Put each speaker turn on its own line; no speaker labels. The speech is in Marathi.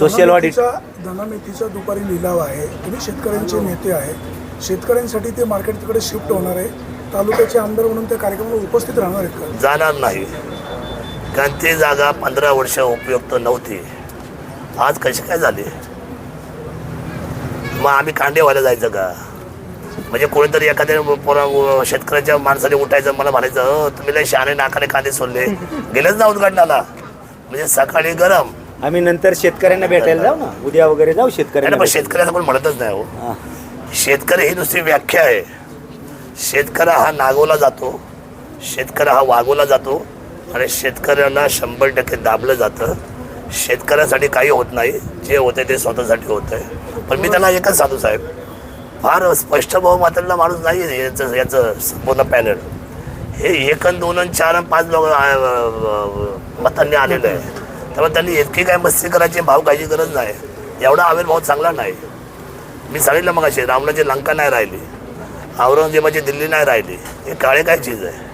सोशल ऑडिट
धनामेतीचा धनामेतीचा दुपारी लिलाव आहे. तुम्ही शेतकऱ्यांचे नेते आहे. शेतकऱ्यांसाठी ते मार्केट तिकडे शिफ्ट होणार आहे. तालुक्याचे आमदार म्हणून त्या कार्यक्रमाला उपस्थित राहणार आहेत का?
जाणार नाही. कारण ती जागा पंधरा वर्ष उपयुक्त नव्हती. आज कशी काय झाली? मग आम्ही कांडेवाला जायचं का? म्हणजे कोणीतरी एखाद्या पोरा शेतकऱ्याच्या माणसाने उठायचं मला म्हणायचं "अहो, तुम्ही लय शहाणे नाकाने कांदे सोडले गेलेच ना उद्घाटनाला. म्हणजे सकाळी गरम.
आम्ही नंतर शेतकऱ्यांना भेटायला जाऊ ना. उद्या वगैरे जाऊ शेतकऱ्यांना
पण
भेटायला.
शेतकऱ्याचं कोण म्हणतच नाही हो.
हा.
शेतकरी ही दुसरी व्याख्या आहे. शेतकरी हा नागवला जातो शेतकरी हा वागवला जातो आणि शेतकऱ्याला शंभर टक्के दाबलं जातं. शेतकऱ्यासाठी काही होत नाही जे होते ते स्वतःसाठी होत आहे पण मी त्याला एकच साधू साहेब फार स्पष्ट बहुमतातला माणूस नाही आहे याचं याचं संपूर्ण पॅनल. हे एक अन दोन अन चार अन पाच लोक मतांनी आलेलं आहे. त्यामुळे त्यांनी इतकी काय मस्ती करायची भाव खायची गरज नाही. एवढा आविर्भाव चांगला नाही. मी सांगितलं मग असे रावणाची लंका नाही राहिली औरंगजेबाची दिल्ली नाही राहिली. हे काळे काय चीज आहे?